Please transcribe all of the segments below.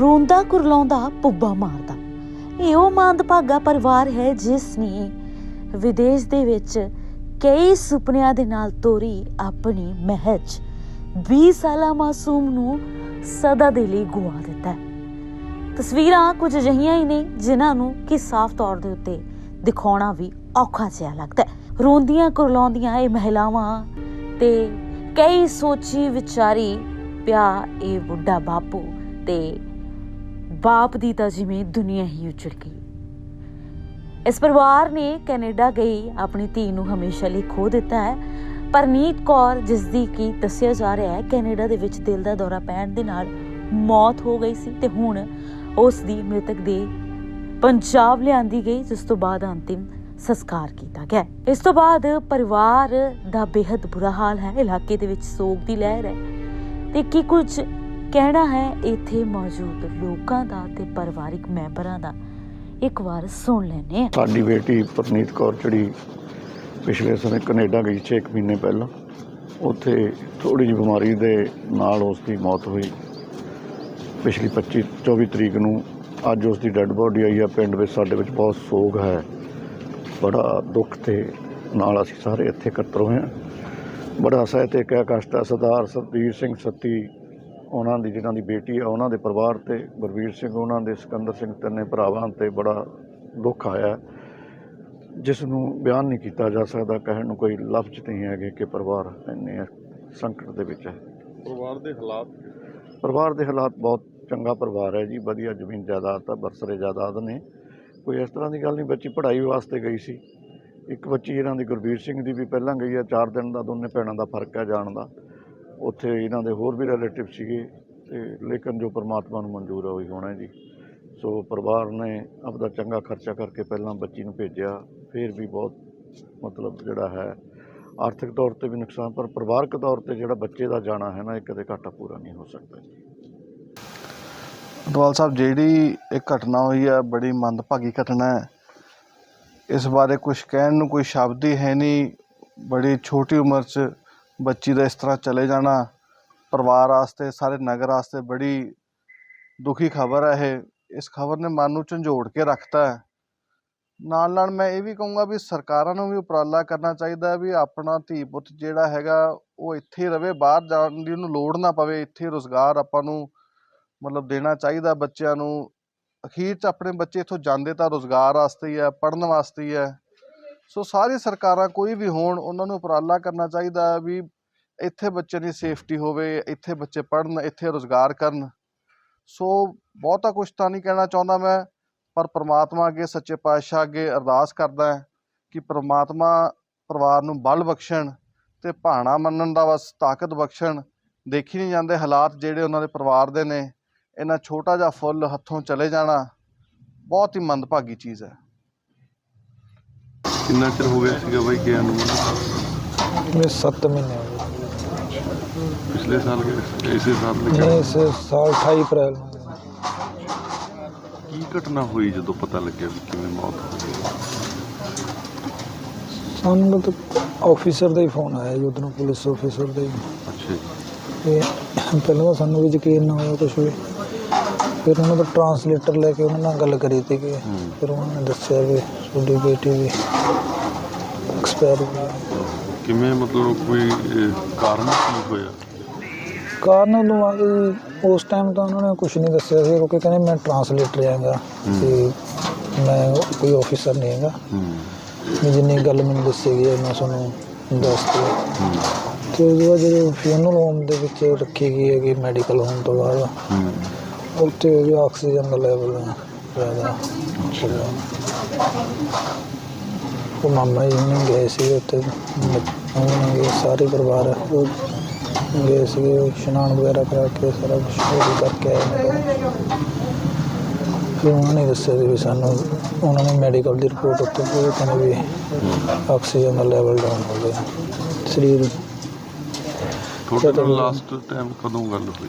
ਰੋਂਦਾ ਕੁਰਲਾਉਂਦਾ, ਪੁੱਬਾ ਮਾਰਦਾ। ਇਹ ਉਹ ਮੰਦਭਾਗਾ ਪਰਿਵਾਰ ਹੈ ਜਿਸ ਨੇ ਵਿਦੇਸ਼ ਦੇ ਵਿੱਚ ਕਈ ਸੁਪਨਿਆਂ ਦੇ ਨਾਲ ਤੋਰੀ ਆਪਣੀ ਮਹਿਜ। 20 ਸਾਲਾ ਮਾਸੂਮ ਨੂੰ ਸਦਾ ਦੇ ਲਈ ਗੁਆ ਦਿੱਤਾ ਤਸਵੀਰਾਂ ਕੁਝ ਅਜਿਹੀਆਂ ਹੀ ਨੇ ਜਿਨ੍ਹਾਂ ਨੂੰ ਕਿ ਸਾਫ਼ ਤੌਰ ਦੇ ਉੱਤੇ ਦਿਖਾਉਣਾ ਵੀ ਔਖਾ ਜਿਹਾ ਲੱਗਦਾ ਰੋਂਦੀਆਂ, ਕੁਰਲਾਉਂਦੀਆਂ ਇਹ ਮਹਿਲਾਵਾਂ ਤੇ ਕਈ ਸੋਚੀ ਵਿਚਾਰੀ ਪਿਆ ਇਹ ਬੁੱਢਾ ਬਾਪੂ ਤੇ ਬਾਪ ਦੀ ਤਾਂ ਜਿਵੇਂ ਦੁਨੀਆ ਹੀ ਉਜੜ ਗਈ। ਇਸ ਪਰਿਵਾਰ ਨੇ ਕੈਨੇਡਾ ਗਈ, ਆਪਣੀ ਧੀ ਨੂੰ ਹਮੇਸ਼ਾ ਲਈ ਖੋ ਦਿੱਤਾ ਹੈ। ਪਰਨੀਤ ਕੌਰ ਜਿਸ ਦੀ ਕੀ ਦੱਸਿਆ ਜਾ ਰਿਹਾ ਹੈ, ਕੈਨੇਡਾ ਦੇ ਵਿੱਚ ਦਿਲ ਦਾ ਦੌਰਾ ਪੈਣ ਦੇ ਨਾਲ ਮੌਤ ਹੋ ਗਈ ਸੀ ਤੇ ਹੁਣ ਉਸ ਦੀ ਮ੍ਰਿਤਕ ਦੇ ਪੰਜਾਬ ਲਿਆਂਦੀ ਗਈ, ਜਿਸ ਤੋਂ ਬਾਅਦ ਅੰਤਿਮ ਸੰਸਕਾਰ ਕੀਤਾ ਗਿਆ ਇਸ ਤੋਂ ਬਾਅਦ ਪਰਿਵਾਰ ਦਾ ਬੇहद ਬੁਰਾ ਹਾਲ ਹੈ। ਇਲਾਕੇ ਦੇ ਵਿੱਚ ਸੋਗ ਦੀ ਲਹਿਰ ਹੈ। ਤੇ ਕੀ ਕੁਝ ਕਹਿਣਾ ਹੈ, ਇੱਥੇ ਮੌਜੂਦ ਲੋਕਾਂ ਦਾ ਤੇ ਪਰਿਵਾਰਿਕ ਮੈਂਬਰਾਂ ਦਾ ਇੱਕ ਵਾਰ ਸੁਣ ਲੈਨੇ ਆ ਸਾਡੀ ਬੇਟੀ ਪਰਨੀਤ ਕੌਰ, ਜਿਹੜੀ ਪਿਛਲੇ ਸਮੇਂ ਕੈਨੇਡਾ ਗਈ 6 ਮਹੀਨੇ ਪਹਿਲਾਂ, ਉੱਥੇ ਥੋੜੀ ਜਿਹੀ ਬਿਮਾਰੀ ਦੇ ਨਾਲ ਉਸ ਦੀ ਮੌਤ ਹੋਈ। ਪਿਛਲੀ 25 24 ਤਰੀਕ ਨੂੰ ਅੱਜ ਉਸ ਦੀ ਡੈੱਡ ਬੋਡੀ ਆਈ ਆ ਪਿੰਡ ਵਿੱਚ ਸਾਡੇ ਵਿੱਚ ਬਹੁਤ ਸੋਗ ਹੈ। ਬੜਾ ਦੁੱਖ ਤੇ ਨਾਲ ਅਸੀਂ ਸਾਰੇ ਇੱਥੇ ਇਕੱਤਰ ਹੋਏ ਹਾਂ। ਬੜਾ ਸਹਿ ਤੇ ਕਸ਼ਟ ਹੈ, ਸਰਦਾਰ ਸਤਬੀਰ ਸਿੰਘ ਸੱਤੀ ਉਹਨਾਂ ਦੀ ਜਿਹਨਾਂ ਦੀ ਬੇਟੀ ਹੈ ਉਹਨਾਂ ਦੇ ਪਰਿਵਾਰ ਤੇ ਗੁਰਵੀਰ ਸਿੰਘ ਉਹਨਾਂ ਦੇ ਸਿਕੰਦਰ ਸਿੰਘ ਤਿੰਨੇ ਭਰਾਵਾਂ ਤੇ ਬੜਾ ਦੁੱਖ ਆਇਆ ਹੈ, ਜਿਸ ਨੂੰ ਬਿਆਨ ਨਹੀਂ ਕੀਤਾ ਜਾ ਸਕਦਾ ਕਹਿਣ ਨੂੰ ਕੋਈ ਲਫ਼ਜ਼ ਨਹੀਂ ਹੈਗੇ ਕਿ ਪਰਿਵਾਰ ਇੰਨੇ ਸੰਕਟ ਦੇ ਵਿੱਚ ਹੈ। ਪਰਿਵਾਰ ਦੇ ਹਾਲਾਤ? ਪਰਿਵਾਰ ਦੇ ਹਾਲਾਤ ਬਹੁਤ ਚੰਗਾ ਪਰਿਵਾਰ ਹੈ ਜੀ ਵਧੀਆ ਜ਼ਮੀਨ ਜਾਇਦਾਦ ਆ ਬਰਸਰੇ ਜਾਇਦਾਦ ਨੇ। ਕੋਈ ਇਸ ਤਰ੍ਹਾਂ ਦੀ ਗੱਲ ਨਹੀਂ ਬੱਚੀ ਪੜ੍ਹਾਈ ਵਾਸਤੇ ਗਈ ਸੀ। ਇੱਕ ਬੱਚੀ ਇਹਨਾਂ ਦੀ ਗੁਰਵੀਰ ਸਿੰਘ ਦੀ ਵੀ ਪਹਿਲਾਂ ਗਈ ਆ 4 ਦਿਨ ਦਾ ਦੋਨੇ ਭੈਣਾਂ ਦਾ ਫ਼ਰਕ ਹੈ ਜਾਣ ਦਾ। ਉੱਥੇ ਇਹਨਾਂ ਦੇ ਹੋਰ ਵੀ ਰਿਲੇਟਿਵ ਸੀਗੇ ਤੇ ਲੇਕਿਨ ਜੋ ਪਰਮਾਤਮਾ ਨੂੰ ਮਨਜ਼ੂਰ ਹੈ ਉਹੀ ਹੋਣਾ ਜੀ। ਸੋ ਪਰਿਵਾਰ ਨੇ ਆਪਦਾ ਚੰਗਾ ਖਰਚਾ ਕਰਕੇ ਪਹਿਲਾਂ ਬੱਚੀ ਨੂੰ ਭੇਜਿਆ, ਫਿਰ ਵੀ ਬਹੁਤ ਮਤਲਬ ਜਿਹੜਾ ਹੈ, ਆਰਥਿਕ ਤੌਰ ਤੇ ਵੀ ਨੁਕਸਾਨ, ਪਰ ਪਰਿਵਾਰਕ ਤੌਰ ਤੇ ਜਿਹੜਾ ਬੱਚੇ ਦਾ ਜਾਣਾ ਹੈ ਨਾ, ਇਹ ਕਦੇ ਘਾਟਾ ਪੂਰਾ ਨਹੀਂ ਹੋ ਸਕਦਾ ਜੀ। ਅਟਵਾਲ ਸਾਹਿਬ, ਜਿਹੜੀ ਇਹ ਘਟਨਾ ਹੋਈ ਹੈ, ਬੜੀ ਮੰਦਭਾਗੀ ਘਟਨਾ ਹੈ। ਇਸ ਬਾਰੇ ਕੁਝ ਕਹਿਣ ਨੂੰ ਕੋਈ ਸ਼ਬਦ ਹੀ ਹੈ ਨਹੀਂ, ਬੜੀ ਛੋਟੀ ਉਮਰ 'ਚ ਬੱਚੀ ਦਾ ਇਸ ਤਰ੍ਹਾਂ ਚਲੇ ਜਾਣਾ, ਪਰਿਵਾਰ ਵਾਸਤੇ, ਸਾਰੇ ਨਗਰ ਵਾਸਤੇ ਬੜੀ ਦੁਖੀ ਖਬਰ ਹੈ ਇਹ। ਇਸ ਖਬਰ ਨੇ ਮਨ ਨੂੰ ਝੰਜੋੜ ਕੇ ਰੱਖਤਾ ਹੈ। ਨਾਲ ਨਾਲ ਮੈਂ ਇਹ ਵੀ ਕਹੂੰਗਾ ਵੀ ਸਰਕਾਰਾਂ ਨੂੰ ਵੀ ਉਪਰਾਲਾ ਕਰਨਾ ਚਾਹੀਦਾ ਵੀ ਆਪਣਾ ਧੀ ਪੁੱਤ ਜਿਹੜਾ ਹੈਗਾ, ਉਹ ਇੱਥੇ ਹੀ ਰਵੇ, ਬਾਹਰ ਜਾਣ ਦੀ ਉਹਨੂੰ ਲੋੜ ਨਾ ਪਵੇ। ਇੱਥੇ ਰੁਜ਼ਗਾਰ ਆਪਾਂ ਨੂੰ ਮਤਲਬ ਦੇਣਾ ਚਾਹੀਦਾ ਬੱਚਿਆਂ ਨੂੰ। ਅਖੀਰ 'ਚ ਆਪਣੇ ਬੱਚੇ ਇੱਥੋਂ ਜਾਂਦੇ ਤਾਂ ਰੁਜ਼ਗਾਰ ਵਾਸਤੇ ਹੀ ਹੈ, ਪੜ੍ਹਨ ਵਾਸਤੇ ਹੀ ਹੈ। ਸੋ ਸਾਰੀ ਸਰਕਾਰਾਂ ਕੋਈ ਵੀ ਹੋਣ, ਉਹਨਾਂ ਨੂੰ ਉਪਰਾਲਾ ਕਰਨਾ ਚਾਹੀਦਾ ਹੈ ਵੀ ਇੱਥੇ ਬੱਚੇ ਦੀ ਸੇਫਟੀ ਹੋਵੇ, ਇੱਥੇ ਬੱਚੇ ਪੜ੍ਹਨ, ਇੱਥੇ ਰੁਜ਼ਗਾਰ ਕਰਨ। ਸੋ ਬਹੁਤਾ ਕੁਝ ਤਾਂ ਨਹੀਂ ਕਹਿਣਾ ਚਾਹੁੰਦਾ ਮੈਂ, ਪਰ ਪ੍ਰਮਾਤਮਾ ਅੱਗੇ, ਸੱਚੇ ਪਾਤਸ਼ਾਹ ਅੱਗੇ ਅਰਦਾਸ ਕਰਦਾ ਹੈ ਕਿ ਪ੍ਰਮਾਤਮਾ ਪਰਿਵਾਰ ਨੂੰ ਬਲ ਬਖਸ਼ਣ ਤੇ ਭਾਣਾ ਮੰਨਣ ਦਾ ਬਸ ਤਾਕਤ ਬਖਸ਼ਣ। ਦੇਖੀ ਨਹੀਂ ਜਾਂਦੇ ਹਾਲਾਤ ਜਿਹੜੇ ਉਹਨਾਂ ਦੇ ਪਰਿਵਾਰ ਦੇ ਨੇ, ਇਹਨਾਂ ਛੋਟਾ ਜਿਹਾ ਫੁੱਲ ਹੱਥੋਂ ਚਲੇ ਜਾਣਾ, ਬਹੁਤ ਹੀ ਮੰਦਭਾਗੀ ਚੀਜ਼ ਹੈ। ਕਿੰਨਾ ਚਿਰ ਹੋ ਗਿਆ ਸੀਗਾ ਬਾਈ ਗਿਆ ਨੂੰ? ਮੈਂ 7 ਮਹੀਨੇ ਹੋ ਗਏ। ਪਿਛਲੇ ਸਾਲ ਗਏ ਇਸੇ ਸਾਲ ਦੇ ਮੈਂ ਇਸ ਸਾਲ 28 ਅਪ੍ਰੈਲ ਕੀ ਘਟਨਾ ਹੋਈ ਜਦੋਂ ਪਤਾ ਲੱਗਿਆ ਵੀ ਕਿਵੇਂ ਮੌਤ ਹੋ ਗਈ? ਸਾਨੂੰ ਮਤਲਬ ਆਫੀਸਰ ਦਾ ਹੀ ਫੋਨ ਆਇਆ ਜੀ ਉਧਰੋਂ ਪੁਲਿਸ ਆਫੀਸਰ ਦਾ ਹੀ। ਅੱਛਾ ਜੀ। ਤੇ ਪਹਿਲਾਂ ਸਾਨੂੰ ਵੀ ਯਕੀਨ ਨਾ ਹੋਇਆ ਕੁਛ ਵੀ। ਫਿਰ ਉਹਨਾਂ ਦਾ ਟਰਾਂਸਲੇਟਰ ਲੈ ਕੇ ਉਹਨਾਂ ਨਾਲ ਗੱਲ ਕਰੀ ਤੀ ਕਿ। ਫਿਰ ਉਹਨਾਂ ਨੇ ਦੱਸਿਆ ਵੀ ਤੁਹਾਡੀ ਬੇਟੀ ਵੀ ਐਕਸਪਾਇਰ ਹੋ ਗਈ। ਕਿਵੇਂ ਮਤਲਬ ਕੋਈ ਕਾਰਨ ਕੀ ਹੋਇਆ? ਕਾਰਨ ਨੂੰ ਆ ਗਈ ਉਸ ਟਾਈਮ ਤਾਂ ਉਹਨਾਂ ਨੇ ਕੁਝ ਨਹੀਂ ਦੱਸਿਆ ਸੀ ਕਿਉਂਕਿ ਕਹਿੰਦੇ ਮੈਂ ਟਰਾਂਸਲੇਟਰ ਹੈਗਾ ਤੇ ਮੈਂ ਕੋਈ ਆਫੀਸਰ ਨਹੀਂ ਹੈਗਾ। ਹੂੰ। ਵੀ ਜਿੰਨੀ ਗੱਲ ਮੈਨੂੰ ਦੱਸੀ ਗਈ ਹੈ ਮੈਂ ਤੁਹਾਨੂੰ ਦੱਸਦੀ ਹੂੰ। ਤੇ ਉਹਦੇ ਬਾਅਦ ਜਦੋਂ ਫਿਊਨਲ ਹੋਮ ਦੇ ਵਿੱਚ ਰੱਖੀ ਗਈ ਹੈਗੀ ਮੈਡੀਕਲ ਹੋਣ ਤੋਂ ਬਾਅਦ। ਹੂੰ। ਉੱਥੇ ਵੀ ਆਕਸੀਜਨ ਦਾ ਲੈਵਲ ਜ਼ਿਆਦਾ। ਸੀਗਾ ਉਹ ਮਾਮਾ ਜੀ ਨੇ ਗਏ ਸੀ ਉੱਥੇ ਉਹਨਾਂ ਨੇ ਸਾਰੇ ਪਰਿਵਾਰ ਉਹ ਗਏ ਸੀ ਇਸ਼ਨਾਨ ਵਗੈਰਾ ਕਰਾ ਕੇ ਸਾਰਾ ਕੁਛ ਉਹ ਕਰਕੇ ਆਏ ਫਿਰ ਉਹਨਾਂ ਨੇ ਦੱਸਿਆ ਸੀ ਵੀ ਸਾਨੂੰ, ਉਹਨਾਂ ਨੇ ਮੈਡੀਕਲ ਦੀ ਰਿਪੋਰਟ ਉੱਤੇ ਉਹ ਕਹਿੰਦੇ ਵੀ ਆਕਸੀਜਨ ਦਾ ਲੈਵਲ ਡਾਊਨ ਹੋ ਗਿਆ। ਸਰੀਰ ਤੁਹਾਡੇ ਲਾਸਟ ਟਾਈਮ ਕਦੋਂ ਗੱਲ ਹੋਈ?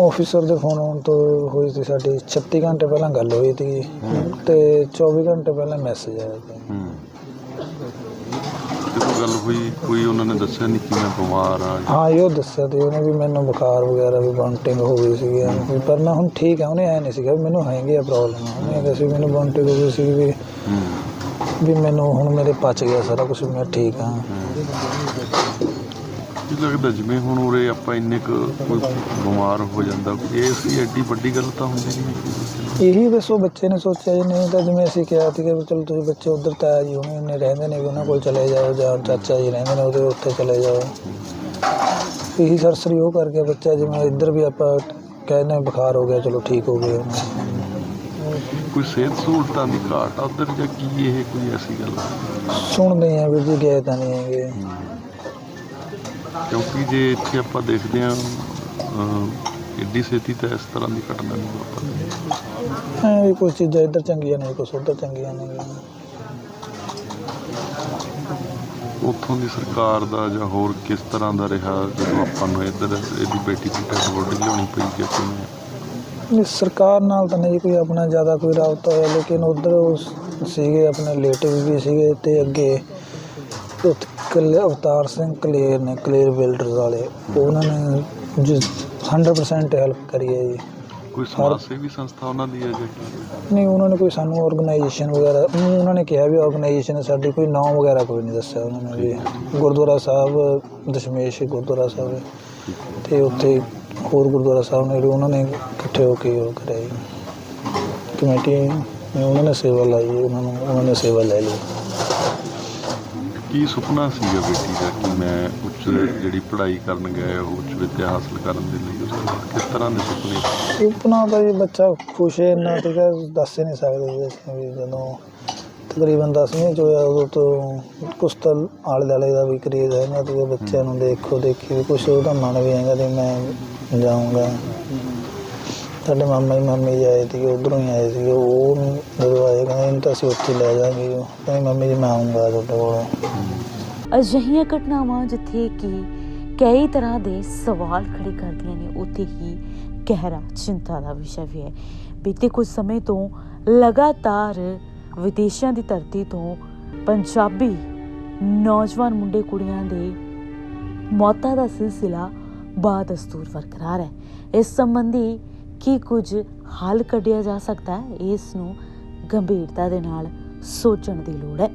ਆਫੀਸਰ ਦੇ ਫੋਨ ਆਉਣ ਤੋਂ ਹੋਈ ਸੀ ਸਾਡੀ 36 ਘੰਟੇ ਪਹਿਲਾਂ ਗੱਲ ਹੋਈ ਸੀ। ਤੇ 24 ਘੰਟੇ ਪਹਿਲਾਂ ਮੈਸੇਜ ਆਇਆ ਸੀ। ਹੂੰ। ਜਦੋਂ ਗੱਲ ਹੋਈ ਕੋਈ ਉਹਨਾਂ ਨੇ ਦੱਸਿਆ ਨਹੀਂ ਕਿ ਮੈਂ ਬਿਮਾਰ ਆ? ਹਾਂ ਇਹ ਦੱਸਿਆ ਤੇ ਉਹਨੇ ਵੀ ਮੈਨੂੰ ਬੁਖਾਰ ਵਗੈਰਾ ਵੀ ਵੋਮਟਿੰਗ ਹੋ ਗਈ ਸੀਗੀ। ਵੀ, ਪਰ ਮੈਂ ਹੁਣ ਠੀਕ ਆ ਉਹਨੇ ਐ ਨਹੀਂ ਸੀਗਾ ਵੀ ਮੈਨੂੰ ਹੈਗੀ ਆ ਪ੍ਰੋਬਲਮ ਉਹਨੇ ਕਿਹਾ ਸੀ ਮੈਨੂੰ ਵੋਮਟਿੰਗ ਹੋ ਗਈ ਸੀ ਵੀ ਵੀ ਮੈਨੂੰ ਹੁਣ ਮੇਰੇ ਪਚ ਗਿਆ ਸਾਰਾ ਕੁਝ ਮੈਂ ਠੀਕ ਹਾਂ ਲੱਗਦਾ ਜਿਵੇਂ ਹੁਣ ਉਰੇ ਆਪਾਂ ਇੰਨੇ ਕੁ ਕੋਈ ਬਿਮਾਰ ਹੋ ਜਾਂਦਾ ਇਹ ਸੀ ਐਡੀ ਵੱਡੀ ਗੱਲ ਤਾਂ ਹੁੰਦੀ ਨਹੀਂ ਇਹੀ ਦੱਸੋ ਬੱਚੇ ਨੇ ਸੋਚਿਆ ਜੀ ਨਹੀਂ ਤਾਂ ਜਿਵੇਂ ਅਸੀਂ ਕਿਹਾ ਸੀ ਕਿ ਚਲੋ ਤੁਸੀਂ ਬੱਚੇ ਉਧਰ ਤਾਇਆ ਜੀ ਹੋਣੇ ਨੇ ਰਹਿੰਦੇ ਨੇ ਵੀ ਉਹਨਾਂ ਕੋਲ ਚਲੇ ਜਾਓ ਜਾਂ ਚਾਚਾ ਜੀ ਰਹਿੰਦੇ ਨੇ ਉਹਦੇ ਉੱਥੇ ਚਲੇ ਜਾਓ। ਇਹੀ ਸਰਸਰੀ ਉਹ ਕਰਕੇ ਬੱਚਾ ਜਿਵੇਂ ਇੱਧਰ ਵੀ ਆਪਾਂ ਕਹਿੰਦੇ ਬੁਖਾਰ ਹੋ ਗਿਆ ਚਲੋ ਠੀਕ ਹੋ ਗਿਆ। ਕੋਈ ਸਿਹਤ ਸਹੂਲਤਾਂ ਦੀ ਘਾਟ ਉੱਧਰ ਜਾਂ ਕੀ ਇਹ ਕੋਈ ਐਸੀ ਗੱਲ? ਸੁਣਦੇ ਆ ਵੀ ਜੀ ਗਏ ਤਾਂ ਨਹੀਂ ਹੈਗੇ। ਕਿਉਂਕਿ ਜੇ ਇੱਥੇ ਆਪਾਂ ਦੇਖਦੇ ਹਾਂ ਐਡੀ ਛੇਤੀ ਤਾਂ ਇਸ ਤਰ੍ਹਾਂ ਦੀ ਘਟਨਾ ਨਹੀਂ ਵਾਪਰਦੀ। ਐਂ ਵੀ ਕੁਝ ਚੀਜ਼ਾਂ ਇੱਧਰ ਚੰਗੀਆਂ ਨੇ ਕੁਝ ਉੱਧਰ ਚੰਗੀਆਂ ਨੇ। ਉੱਥੋਂ ਦੀ ਸਰਕਾਰ ਦਾ ਜਾਂ ਹੋਰ ਕਿਸ ਤਰ੍ਹਾਂ ਦਾ ਰਿਹਾ ਜਦੋਂ ਆਪਾਂ ਨੂੰ ਇੱਧਰ ਇਹਦੀ ਬੇਟੀ ਦੀ ਡੈਡ ਬੋਡੀ ਲਿਆਉਣੀ ਪਈ ਜਾਂ ਕਿਵੇਂ ਨਹੀਂ ਸਰਕਾਰ ਨਾਲ ਤਾਂ ਨਹੀਂ ਕੋਈ ਆਪਣਾ ਜ਼ਿਆਦਾ ਕੋਈ ਰਾਬਤਾ ਹੋਇਆ ਲੇਕਿਨ ਉਧਰ ਸੀਗੇ ਆਪਣੇ ਰਿਲੇਟਿਵ ਵੀ ਸੀਗੇ ਤੇ ਅੱਗੇ ਕਲੇ ਅਵਤਾਰ ਸਿੰਘ ਕਲੇਰ ਨੇ ਕਲੇਰ ਬਿਲਡਰਸ ਵਾਲੇ ਉਹਨਾਂ ਨੇ ਜਿਸ 100% ਹੈਲਪ ਕਰੀ ਹੈ ਜੀ। ਕੋਈ ਸਮਾਜ ਸੇਵੀ ਸੰਸਥਾ ਉਹਨਾਂ ਦੀ ਹੈ ਜਾਂ ਕੀ? ਨਹੀਂ ਉਹਨਾਂ ਨੇ ਕੋਈ ਸਾਨੂੰ ਆਰਗੇਨਾਈਜੇਸ਼ਨ ਵਗੈਰਾ ਉਹਨਾਂ ਨੇ ਕਿਹਾ ਵੀ ਆਰਗੇਨਾਈਜੇਸ਼ਨ ਸਾਡੀ ਕੋਈ ਨਾਮ ਵਗੈਰਾ ਕੋਈ ਨਹੀਂ ਦੱਸਿਆ ਉਹਨਾਂ ਨੇ ਵੀ ਗੁਰਦੁਆਰਾ ਸਾਹਿਬ ਦਸ਼ਮੇਸ਼ ਗੁਰਦੁਆਰਾ ਸਾਹਿਬ। ਤੇ ਉੱਥੇ ਹੋਰ ਗੁਰਦੁਆਰਾ ਸਾਹਿਬ ਨੇ ਜਿਹੜੇ ਉਹਨਾਂ ਨੇ ਇਕੱਠੇ ਹੋ ਕੇ ਉਹ ਕਰਿਆ ਜੀ। ਕਮੇਟੀ ਨੇ ਉਹਨਾਂ ਨੇ ਸੇਵਾ ਲਾਈ ਜੀ, ਉਹਨਾਂ ਨੂੰ ਉਹਨਾਂ ਨੇ ਸੇਵਾ ਲੈ ਲਈ। ਕੀ ਸੁਪਨਾ ਸੀਗਾ ਬੇਟੀ ਦਾ ਕਿ ਮੈਂ ਉੱਚ ਜਿਹੜੀ ਪੜ੍ਹਾਈ ਕਰਨ ਗਏ ਉਹ ਉੱਚ ਵਿੱਦਿਆ ਹਾਸਲ ਕਰਨ ਦੇ ਲਈ ਉਸ ਤੋਂ ਬਾਅਦ ਕਿਸ ਤਰ੍ਹਾਂ ਦੇ ਸੁਪਨੇ ਸੀ? ਸੁਪਨਾ ਤਾਂ ਜੀ ਬੱਚਾ ਖੁਸ਼ ਹੈ, ਇੰਨਾ ਠੀਕ ਹੈ, ਦੱਸ ਹੀ ਨਹੀਂ ਸਕਦੇ ਜੀ ਅਸੀਂ ਵੀ ਜਦੋਂ ਤਕਰੀਬਨ ਦਸਵੀਂ ਚ ਹੋਇਆ, ਉਦੋਂ ਤੋਂ ਕੁਛ ਤਾਂ ਆਲੇ ਦੁਆਲੇ ਦਾ ਵੀ ਕਰੇਜ਼ ਹੈ ਨਾ, ਤੇ ਬੱਚਿਆਂ ਨੂੰ ਦੇਖੋ ਦੇਖੀ ਵੀ ਕੁਛ ਉਹਦਾ ਮਨ ਵੀ ਹੈਗਾ ਤੇ ਮੈਂ ਜਾਊਂਗਾ ਸਾਡੇ ਮਾਮਾ ਜੀ, ਮਾਮੀ ਜੀ ਆਏ ਸੀਗੇ, ਉਧਰੋਂ ਹੀ ਆਏ ਸੀਗੇ। ਉਹ ਜਦੋਂ ਆਏ, ਕਹਿੰਦੇ ਇਹਨੂੰ ਤਾਂ ਅਸੀਂ ਉੱਥੇ ਲੈ ਜਾਵਾਂਗੇ। ਕਹਿੰਦੇ ਮੰਮੀ ਜੀ, ਮੈਂ ਆਊਂਗਾ ਤੁਹਾਡੇ ਕੋਲ। ਅਜਿਹੀਆਂ ਘਟਨਾਵਾਂ ਜਿੱਥੇ ਕਿ ਕਈ ਤਰ੍ਹਾਂ ਦੇ ਸਵਾਲ ਖੜੇ ਕਰਦੀਆਂ ਨੇ, ਉੱਥੇ ਹੀ ਗਹਿਰਾ ਚਿੰਤਾ ਦਾ ਵਿਸ਼ਾ ਵੀ ਹੈ। ਬੀਤੇ ਕੁਝ ਸਮੇਂ ਤੋਂ ਲਗਾਤਾਰ ਵਿਦੇਸ਼ਾਂ ਦੀ ਧਰਤੀ ਤੋਂ ਪੰਜਾਬੀ ਨੌਜਵਾਨ ਮੁੰਡੇ ਕੁੜੀਆਂ ਦੇ ਮੌਤਾਂ ਦਾ ਸਿਲਸਿਲਾ ਬਾਦਸਤੂਰ ਬਰਕਰਾਰ ਹੈ। ਇਸ ਸੰਬੰਧੀ ਕੀ ਕੁਝ ਹੱਲ ਕੱਢਿਆ ਜਾ ਸਕਦਾ ਹੈ, ਇਸ ਨੂੰ ਗੰਭੀਰਤਾ ਦੇ ਨਾਲ ਸੋਚਣ ਦੀ ਲੋੜ ਹੈ।